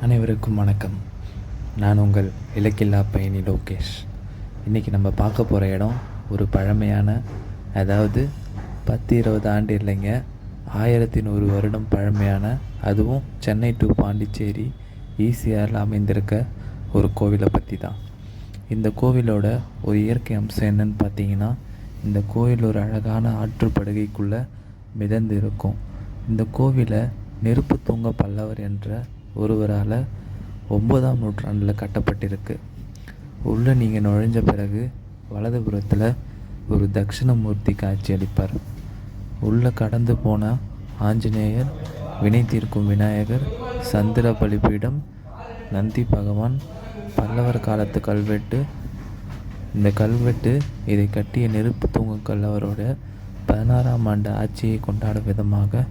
அனைவருக்கும் வணக்கம். நான் உங்கள் இலக்கில்லா பயணி லோகேஷ். இன்றைக்கி நம்ம பார்க்க போகிற இடம் ஒரு பழமையான அதாவது பத்து இருபது ஆண்டு இல்லைங்க ஆயிரத்தி நூறு வருடம் பழமையான அதுவும் சென்னை டு பாண்டிச்சேரி ஈசிஆரில் அமைந்திருக்க ஒரு கோவிலை பற்றி தான் இந்த கோவிலோட ஒரு இயற்கை அம்சம் என்னன்னு பார்த்தீங்கன்னா இந்த கோவில் ஒரு அழகான ஆற்றுப்படுகைக்குள்ளே மிதந்து இருக்கும். இந்த கோவிலை நெருப்பு தூங்க பல்லவர் என்ற ஒருவரால் ஒன்பதாம் நூற்றாண்டில் கட்டப்பட்டிருக்கு. உள்ளே நீங்கள் நுழைஞ்ச பிறகு வலதுபுறத்தில் ஒரு தட்சிணமூர்த்தி காட்சியளிப்பார் உள்ளே கடந்து போன ஆஞ்சநேயர் வினை தீர்க்கும் விநாயகர் சந்திர பலிபீடம் நந்தி பகவான் பல்லவர் காலத்து கல்வெட்டு. இந்த கல்வெட்டு இதை கட்டிய நெருப்பு தூங்கு கல்லவரோட பதினாறாம் ஆண்டு ஆட்சியை கொண்டாடும் விதமாக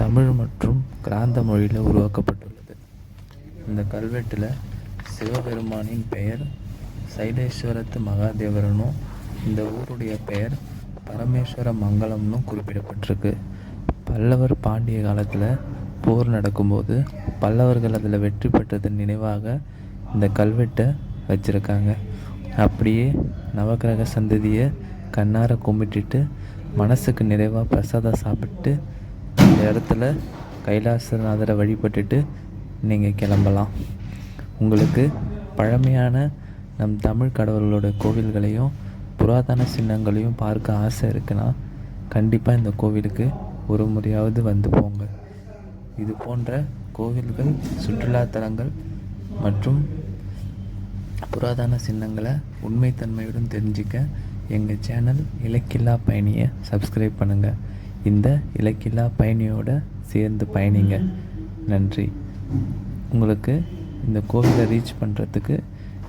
தமிழ் மற்றும் கிராந்த மொழியில் உருவாக்கப்பட்டுள்ளது. இந்த கல்வெட்டில் சிவபெருமானின் பெயர் சைலேஸ்வரத்து மகாதேவரனும் இந்த ஊருடைய பெயர் பரமேஸ்வர மங்கலம்னும் குறிப்பிடப்பட்டிருக்கு. பல்லவர் பாண்டிய காலத்தில் போர் நடக்கும்போது பல்லவர்கள் அதில் வெற்றி பெற்றதன் நினைவாக இந்த கல்வெட்டை வச்சுருக்காங்க. அப்படியே நவக்கிரக சந்ததியை கண்ணார கும்பிட்டுட்டு மனசுக்கு நிறைவாக பிரசாதம் சாப்பிட்டு இந்த இடத்துல கைலாசநாதரை வழிபட்டுட்டு நீங்கள் கிளம்பலாம். உங்களுக்கு பழமையான நம் தமிழ் கடவுளோட கோவில்களையும் புராதன சின்னங்களையும் பார்க்க ஆசை இருக்குன்னா கண்டிப்பாக இந்த கோவிலுக்கு ஒரு முறையாவது வந்து போங்க. இது போன்ற கோவில்கள் சுற்றுலாத்தலங்கள் மற்றும் புராதன சின்னங்களை உண்மைத்தன்மையுடன் தெரிஞ்சுக்க எங்கள் சேனல் இலக்கில்லா பயணியை சப்ஸ்கிரைப் பண்ணுங்கள் இந்த இலக்கில்லா பயணியோட சேர்ந்து பயணிங்க. நன்றி. உங்களுக்கு இந்த கோவிலை ரீச் பண்ணுறதுக்கு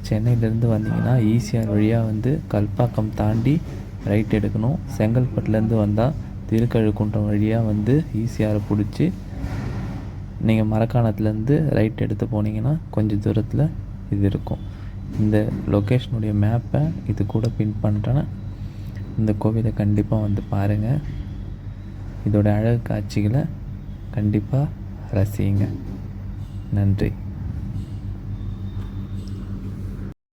சென்னையிலேருந்து வந்தீங்கன்னா ஈஸியாக வழியாக வந்து கல்பாக்கம் தாண்டி ரைட் எடுக்கணும். செங்கல்பட்டுலேருந்து வந்தால் திருக்கழுக்குன்றம் வழியாக வந்து ஈஸியாக பிடிச்சி நீங்கள் மரக்காணத்துலேருந்து ரைட் எடுத்து போனீங்கன்னா கொஞ்சம் தூரத்தில் இது இருக்கும். இந்த லொக்கேஷனுடைய மேப்பை இது கூட பின் பண்ணுறேன் இந்த கோவிலை கண்டிப்பாக வந்து பாருங்கள் இதோட அழகு காட்சிகளை கண்டிப்பாக ரசிங்க நன்றி.